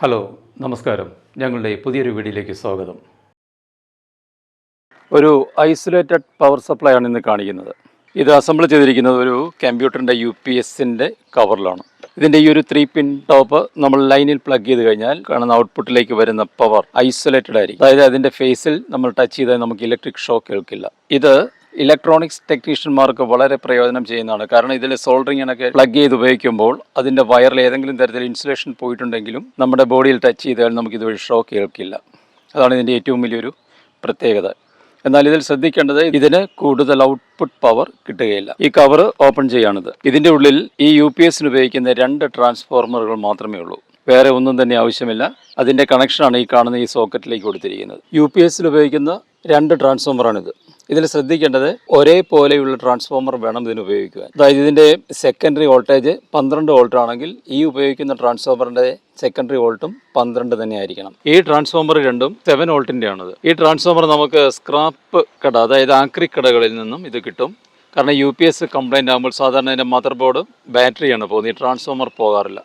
Hello നമസ്കാരം. ഞങ്ങളുടെ പുതിയൊരു വീഡിയോയിലേക്ക് സ്വാഗതം. ഒരു ഐസൊലേറ്റഡ് പവർ സപ്ലൈ ആണ് ഇന്ന് കാണിക്കുന്നത്. ഇത് അസംബിൾ ചെയ്തിരിക്കുന്നത് ഒരു കമ്പ്യൂട്ടറിന്റെ യു പി എസിന്റെ കവറിലാണ് ഇതിന്റെ ഈ ഒരു ത്രീ പിൻ ടോപ്പ് നമ്മൾ ലൈനിൽ പ്ലഗ് ചെയ്ത് കഴിഞ്ഞാൽ കാണുന്ന ഔട്ട്പുട്ടിലേക്ക് വരുന്ന പവർ ഐസൊലേറ്റഡ് ആയിരിക്കും. അതായത് അതിന്റെ ഫേസിൽ നമ്മൾ ടച്ച് ചെയ്താൽ നമുക്ക് ഇലക്ട്രിക് ഷോക്ക് കേൾക്കില്ല ഇത് ഇലക്ട്രോണിക്സ് ടെക്നീഷ്യന്മാർക്ക് വളരെ പ്രയോജനം ചെയ്യുന്നതാണ്. കാരണം ഇതിൽ സോൾഡറിങ്ങിനൊക്കെ പ്ലഗ് ചെയ്ത് ഉപയോഗിക്കുമ്പോൾ അതിന്റെ വയറിൽ ഏതെങ്കിലും തരത്തിൽ ഇൻസുലേഷൻ പോയിട്ടുണ്ടെങ്കിലും നമ്മുടെ ബോഡിയിൽ ടച്ച് ചെയ്താൽ നമുക്ക് ഇതുവഴി ഷോക്ക് കേൾക്കില്ല അതാണ് ഇതിന്റെ ഏറ്റവും വലിയൊരു പ്രത്യേകത. എന്നാൽ ഇതിൽ ശ്രദ്ധിക്കേണ്ടത് ഇതിന് കൂടുതൽ ഔട്ട്പുട്ട് പവർ കിട്ടുകയില്ല. ഈ കവർ ഓപ്പൺ ചെയ്യാണിത്. ഇതിന്റെ ഉള്ളിൽ ഈ യു പി എസിന് ഉപയോഗിക്കുന്ന രണ്ട് ട്രാൻസ്ഫോർമറുകൾ മാത്രമേ ഉള്ളൂ. വേറെ ഒന്നും തന്നെ ആവശ്യമില്ല. അതിന്റെ കണക്ഷനാണ് ഈ കാണുന്ന ഈ സോക്കറ്റിലേക്ക് കൊടുത്തിരിക്കുന്നത്. യു പി എസിൽ ഉപയോഗിക്കുന്ന രണ്ട് ട്രാൻസ്ഫോമറാണിത്. ഇതിൽ ശ്രദ്ധിക്കേണ്ടത് ഒരേപോലെയുള്ള ട്രാൻസ്ഫോമർ വേണം ഇതിന് ഉപയോഗിക്കുവാൻ. അതായത് ഇതിന്റെ സെക്കൻഡറി വോൾട്ടേജ് പന്ത്രണ്ട് വോൾട്ട് ആണെങ്കിൽ ഈ ഉപയോഗിക്കുന്ന ട്രാൻസ്ഫോമറിന്റെ സെക്കൻഡറി വോൾട്ടും പന്ത്രണ്ട് തന്നെ ആയിരിക്കണം. ഈ ട്രാൻസ്ഫോമർ രണ്ടും സെവൻ വോൾട്ടിന്റെ ആണത്. ഈ ട്രാൻസ്ഫോമർ നമുക്ക് സ്ക്രാപ്പ് കട അതായത് ആക്രി കടകളിൽ നിന്നും ഇത് കിട്ടും. കാരണം യു പി എസ് കംപ്ലൈന്റ് ആകുമ്പോൾ സാധാരണ ഇതിന്റെ മദർ ബോർഡ് ബാറ്ററിയാണ് പോകുന്നത്. ഈ ട്രാൻസ്ഫോമർ പോകാറില്ല.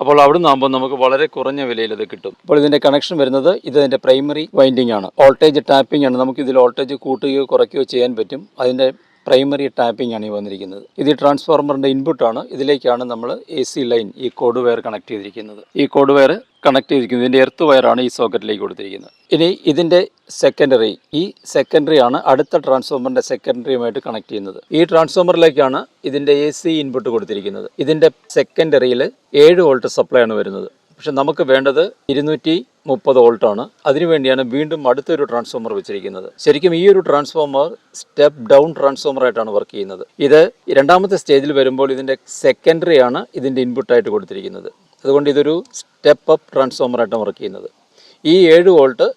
അപ്പോൾ അവിടെ നിന്നാകുമ്പോൾ നമുക്ക് വളരെ കുറഞ്ഞ വിലയിൽ ഇത് കിട്ടും. അപ്പോൾ ഇതിന്റെ കണക്ഷൻ വരുന്നത് ഇത് ഇതിന്റെ പ്രൈമറി വൈൻഡിംഗ് ആണ്. വോൾട്ടേജ് ടാപ്പിംഗ് ആണ്. നമുക്ക് ഇതിൽ വോൾട്ടേജ് കൂട്ടുകയോ കുറയ്ക്കുകയോ ചെയ്യാൻ പറ്റും. അതിന്റെ പ്രൈമറി ടാപ്പിംഗ് ആണ് ഈ വന്നിരിക്കുന്നത്. ഇത് ഈ ട്രാൻസ്ഫോർമറിന്റെ ഇൻപുട്ട് ആണ് ഇതിലേക്കാണ് നമ്മൾ എ സി ലൈൻ ഈ കോഡ് വയർ കണക്ട് ചെയ്തിരിക്കുന്നത്. ഈ കോഡ് വയർ കണക്ട് ചെയ്തിരിക്കുന്നത്. ഇതിന്റെ എർത്ത് വയറാണ് ഈ സോക്കറ്റിലേക്ക് കൊടുത്തിരിക്കുന്നത്. ഇനി ഇതിന്റെ സെക്കൻഡറി ഈ സെക്കൻഡറി ആണ് അടുത്ത ട്രാൻസ്ഫോമറിന്റെ സെക്കൻഡറിയുമായിട്ട് കണക്ട് ചെയ്യുന്നത്. ഈ ട്രാൻസ്ഫോമറിലേക്കാണ് ഇതിന്റെ എ സി ഇൻപുട്ട് കൊടുത്തിരിക്കുന്നത്. ഇതിന്റെ സെക്കൻഡറിയിൽ ഏഴ് വോൾട്ട് സപ്ലൈ ആണ് വരുന്നത്. പക്ഷെ നമുക്ക് വേണ്ടത് ഇരുന്നൂറ്റി മുപ്പത് വോൾട്ടാണ്. അതിനുവേണ്ടിയാണ് വീണ്ടും അടുത്തൊരു ട്രാൻസ്ഫോമർ വെച്ചിരിക്കുന്നത്. ശരിക്കും ഈ ഒരു ട്രാൻസ്ഫോമർ സ്റ്റെപ്പ് ഡൗൺ ട്രാൻസ്ഫോമർ ആയിട്ടാണ് വർക്ക് ചെയ്യുന്നത്. ഇത് രണ്ടാമത്തെ സ്റ്റേജിൽ വരുമ്പോൾ ഇതിന്റെ സെക്കൻഡറി ആണ് ഇതിന്റെ ഇൻപുട്ടായിട്ട് കൊടുത്തിരിക്കുന്നത്. അതുകൊണ്ട് ഇതൊരു സ്റ്റെപ്പ് അപ്പ് ട്രാൻസ്ഫോമർ ആയിട്ടാണ് വർക്ക് ചെയ്യുന്നത്. ഈ ഏഴ് വോൾട്ട്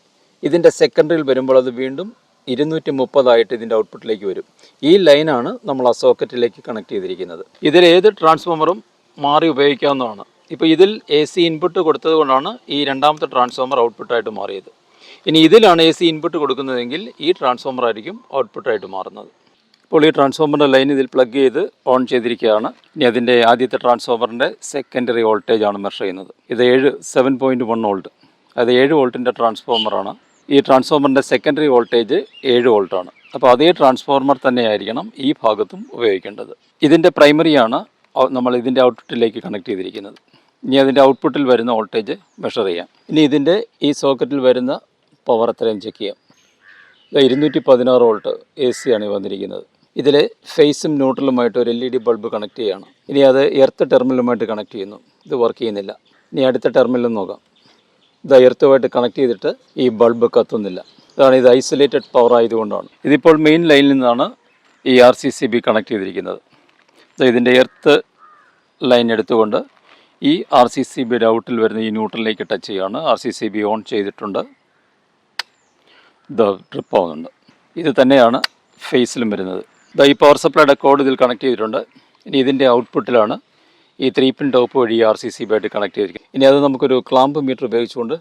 ഇതിന്റെ സെക്കൻഡറിയിൽ വരുമ്പോൾ അത് വീണ്ടും ഇരുന്നൂറ്റി മുപ്പതായിട്ട് ഇതിന്റെ ഔട്ട്പുട്ടിലേക്ക് വരും. ഈ ലൈനാണ് നമ്മൾ ആ സോക്കറ്റിലേക്ക് കണക്ട് ചെയ്തിരിക്കുന്നത്. ഇതിൽ ഏത് ട്രാൻസ്ഫോമറും മാറി ഉപയോഗിക്കാവുന്നതാണ്. ഇപ്പോൾ ഇതിൽ എ സി ഇൻപുട്ട് കൊടുത്തത് കൊണ്ടാണ് ഈ രണ്ടാമത്തെ ട്രാൻസ്ഫോമർ ഔട്ട്പുട്ടായിട്ട് മാറിയത്. ഇനി ഇതിലാണ് എ സി ഇൻപുട്ട് കൊടുക്കുന്നതെങ്കിൽ ഈ ട്രാൻസ്ഫോമർ ആയിരിക്കും ഔട്ട്പുട്ടായിട്ട് മാറുന്നത്. ഇപ്പോൾ ഈ ട്രാൻസ്ഫോമറിന്റെ ലൈൻ ഇതിൽ പ്ലഗ് ചെയ്ത് ഓൺ ചെയ്തിരിക്കുകയാണ്. ഇനി അതിന്റെ ആദ്യത്തെ ട്രാൻസ്ഫോമറിന്റെ സെക്കൻഡറി വോൾട്ടേജ് ആണ് മെഷർ ചെയ്യുന്നത്. ഇത് ഏഴ് സെവൻ പോയിന്റ് വൺ വോൾട്ട് അത് ഏഴ് വോൾട്ടിന്റെ ട്രാൻസ്ഫോമറാണ് ഈ ട്രാൻസ്ഫോമറിന്റെ സെക്കൻഡറി വോൾട്ടേജ് ഏഴ് വോൾട്ടാണ് അപ്പോൾ അതേ ട്രാൻസ്ഫോർമർ തന്നെയായിരിക്കണം ഈ ഭാഗത്തും ഉപയോഗിക്കേണ്ടത്. ഇതിന്റെ പ്രൈമറിയാണ് നമ്മൾ ഇതിന്റെ ഔട്ട്പുട്ടിലേക്ക് കണക്ട് ചെയ്തിരിക്കുന്നത്. ഇനി അതിന്റെ ഔട്ട്പുട്ടിൽ വരുന്ന വോൾട്ടേജ് മെഷർ ചെയ്യാം. ഇനി ഇതിന്റെ ഈ സോക്കറ്റിൽ വരുന്ന പവർ എത്രയും ചെക്ക് ചെയ്യാം. ഇരുന്നൂറ്റി പതിനാറ് വോൾട്ട് എ സി ആണ് വന്നിരിക്കുന്നത്. ഇതിൽ ഫേസും ന്യൂട്രലുമായിട്ട് ഒരു L E D bulb connect ചെയ്യണം. ഇനി അത് എർത്ത് ടെർമിനലുമായിട്ട് കണക്ട് ചെയ്യുന്നു. ഇത് വർക്ക് ചെയ്യുന്നില്ല. ഇനി അടുത്ത ടെർമിനലും നോക്കാം. ഇത് എർത്തുമായിട്ട് കണക്ട് ചെയ്തിട്ട് ഈ ബൾബ് കത്തുന്നില്ല. അതാണ് ഇത് ഐസൊലേറ്റഡ് പവർ ആയതുകൊണ്ടാണ്. ഇതിപ്പോൾ മെയിൻ ലൈനിൽ നിന്നാണ് ഈ R C C B connect ചെയ്തിരിക്കുന്നത്. ഇതിന്റെ എർത്ത് ലൈൻ എടുത്തുകൊണ്ട് ഈ ആർ സി സി ബി ഔട്ടിൽ വരുന്ന ഈ ന്യൂട്രലിലേക്ക് ടച്ച് ചെയ്യുകയാണ് R C C B on ചെയ്തിട്ടുണ്ട്. ഇത് ട്രിപ്പ് ആവുന്നുണ്ട്. ഇത് തന്നെയാണ് ഫേസിലും വരുന്നത്. ഇതാ ഈ പവർ സപ്ലൈയുടെ കോഡ് ഇതിൽ കണക്ട് ചെയ്തിട്ടുണ്ട്. ഇനി ഇതിന്റെ ഔട്ട്പുട്ടിലാണ് ഈ ത്രീ പിൻ ടോപ്പ് വഴി ആർ സി സി ബി ആയിട്ട് കണക്ട് ചെയ്തിരിക്കുന്നത്. ഇനി അത് നമുക്കൊരു ക്ലാമ്പ് മീറ്റർ ഉപയോഗിച്ചുകൊണ്ട്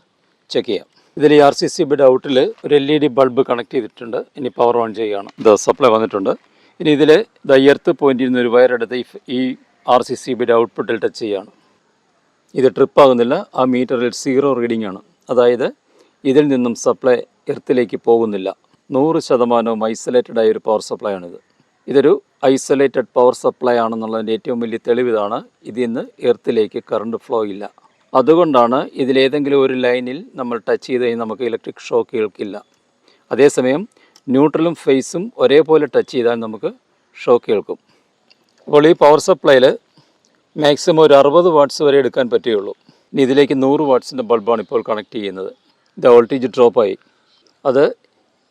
ചെക്ക് ചെയ്യാം. ഇതിൽ ഈ ആർ സി സി ബിയുടെ ഔട്ടിൽ ഒരു L E D bulb connect ചെയ്തിട്ടുണ്ട്. ഇനി പവർ ഓൺ ചെയ്യുകയാണ് ഇത് സപ്ലൈ വന്നിട്ടുണ്ട്. ഇനി ഇതിൽ ദ എർത്ത് പോയിന്റിൽ നിന്ന് ഒരു വയർ എടുത്ത് ഈ ആർ സി സി ബിയുടെ ഔട്ട്പുട്ടിൽ ടച്ച് ചെയ്യുകയാണ് ഇത് ട്രിപ്പ് ആകുന്നില്ല. ആ മീറ്ററിൽ സീറോ റീഡിംഗ് ആണ്. അതായത് ഇതിൽ നിന്നും സപ്ലൈ എർത്തിലേക്ക് പോകുന്നില്ല. നൂറ് ശതമാനവും ഐസൊലേറ്റഡ് ആയ ഒരു പവർ സപ്ലൈ ആണിത്. ഇതൊരു ഐസൊലേറ്റഡ് പവർ സപ്ലൈ ആണെന്നുള്ളതിന്റെ ഏറ്റവും വലിയ തെളിവിതാണ് ഇതിൽ നിന്ന് എർത്തിലേക്ക് കറണ്ട് ഫ്ലോ ഇല്ല. അതുകൊണ്ടാണ് ഇതിലേതെങ്കിലും ഒരു ലൈനിൽ നമ്മൾ ടച്ച് ചെയ്ത് കഴിഞ്ഞാൽ നമുക്ക് ഇലക്ട്രിക് ഷോക്ക് കേൾക്കില്ല. അതേസമയം ന്യൂട്രലും ഫേസും ഒരേപോലെ ടച്ച് ചെയ്താൽ നമുക്ക് ഷോക്ക് കേൾക്കും. അപ്പോൾ ഈ പവർ സപ്ലൈയിൽ മാക്സിമം ഒരു അറുപത് വാട്ട്സ് വരെ എടുക്കാൻ പറ്റുകയുള്ളൂ. ഇനി ഇതിലേക്ക് നൂറ് വാട്ട്സിന്റെ ബൾബാണ് ഇപ്പോൾ കണക്ട് ചെയ്യുന്നത്. ഇത് വോൾട്ടേജ് ഡ്രോപ്പായി അത്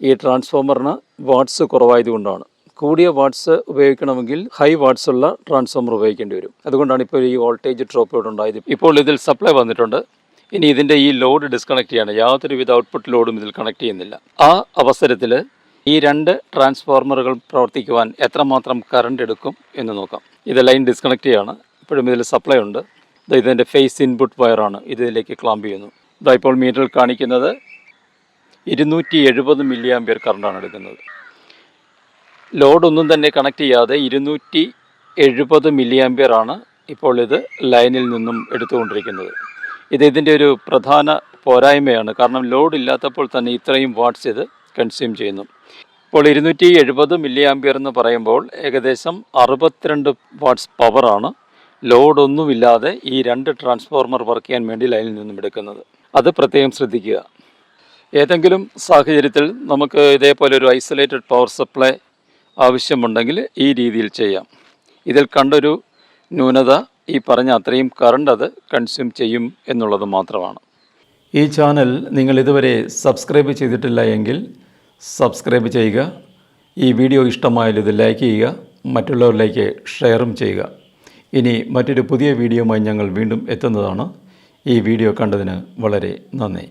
ഈ ട്രാൻസ്ഫോമറിന് വാട്ട്സ് കുറവായതുകൊണ്ടാണ്. കൂടിയ വാട്ട്സ് ഉപയോഗിക്കണമെങ്കിൽ ഹൈ വാട്ട്സ് ഉള്ള ട്രാൻസ്ഫോമർ ഉപയോഗിക്കേണ്ടി വരും. അതുകൊണ്ടാണ് ഇപ്പോൾ ഈ വോൾട്ടേജ് ഡ്രോപ്പ് ഇവിടെ ഉണ്ടായത്. ഇപ്പോൾ ഇതിൽ സപ്ലൈ വന്നിട്ടുണ്ട്. ഇനി ഇതിന്റെ ഈ ലോഡ് ഡിസ്കണക്ട് ചെയ്യാണ്. യാതൊരുവിധ ഔട്ട്പുട്ട് ലോഡും ഇതിൽ കണക്ട് ചെയ്യുന്നില്ല. ആ അവസരത്തിൽ ഈ രണ്ട് ട്രാൻസ്ഫോർമറുകൾ പ്രവർത്തിക്കുവാൻ എത്രമാത്രം കറണ്ട് എടുക്കും എന്ന് നോക്കാം. ഇത് ലൈൻ ഡിസ്കണക്ട് ചെയ്യാണ്. ഇപ്പോഴും ഇതിൽ സപ്ലൈ ഉണ്ട്. ഇതിന്റെ ഫേസ് ഇൻപുട്ട് വയറാണ് ഇത് ഇതിലേക്ക് ക്ലാമ്പ് ചെയ്യുന്നു. ഇതാ ഇപ്പോൾ മീറ്ററിൽ കാണിക്കുന്നത് ഇരുന്നൂറ്റി എഴുപത് മില്ലി ആംബിയർ കറണ്ടാണ് എടുക്കുന്നത് ലോഡൊന്നും തന്നെ കണക്ട് ചെയ്യാതെ ഇരുന്നൂറ്റി എഴുപത് മില്ലി ആംബിയർ ആണ് ഇപ്പോൾ ഇത് ലൈനിൽ നിന്നും എടുത്തുകൊണ്ടിരിക്കുന്നത്. ഇത് ഇതിന്റെ ഒരു പ്രധാന പോരായ്മയാണ്. കാരണം ലോഡ് ഇല്ലാത്തപ്പോൾ തന്നെ ഇത്രയും വാട്ട്സ് ഇത് കൺസ്യൂം ചെയ്യുന്നു. ഇപ്പോൾ ഇരുന്നൂറ്റി എഴുപത് മില്ലി ആംബിയർ എന്ന് പറയുമ്പോൾ ഏകദേശം അറുപത്തിരണ്ട് വാട്ട്സ് പവറാണ് ലോഡൊന്നുമില്ലാതെ ഈ രണ്ട് ട്രാൻസ്ഫോർമർ വർക്ക് ചെയ്യാൻ വേണ്ടി ലൈനിൽ നിന്നും എടുക്കുന്നത്. അത് പ്രത്യേകം ശ്രദ്ധിക്കുക. ഏതെങ്കിലും സാഹചര്യത്തിൽ നമുക്ക് ഇതേപോലെ ഒരു ഐസൊലേറ്റഡ് പവർ സപ്ലൈ ആവശ്യമുണ്ടെങ്കിൽ ഈ രീതിയിൽ ചെയ്യാം. ഇതിൽ കണ്ടൊരു ന്യൂനത ഈ പറഞ്ഞ അത്രയും കറണ്ട് അത് കൺസ്യൂം ചെയ്യും എന്നുള്ളത് മാത്രമാണ്. ഈ ചാനൽ നിങ്ങൾ ഇതുവരെ സബ്സ്ക്രൈബ് ചെയ്തിട്ടില്ല എങ്കിൽ സബ്സ്ക്രൈബ് ചെയ്യുക. ഈ വീഡിയോ ഇഷ്ടമായാൽ ഇത് ലൈക്ക് ചെയ്യുക. മറ്റുള്ളവരിലേക്ക് ഷെയറും ചെയ്യുക. ഇനി മറ്റൊരു പുതിയ വീഡിയോയുമായി ഞങ്ങൾ വീണ്ടും എത്തുന്നതാണ്. ഈ വീഡിയോ കണ്ടതിന് വളരെ നന്ദി.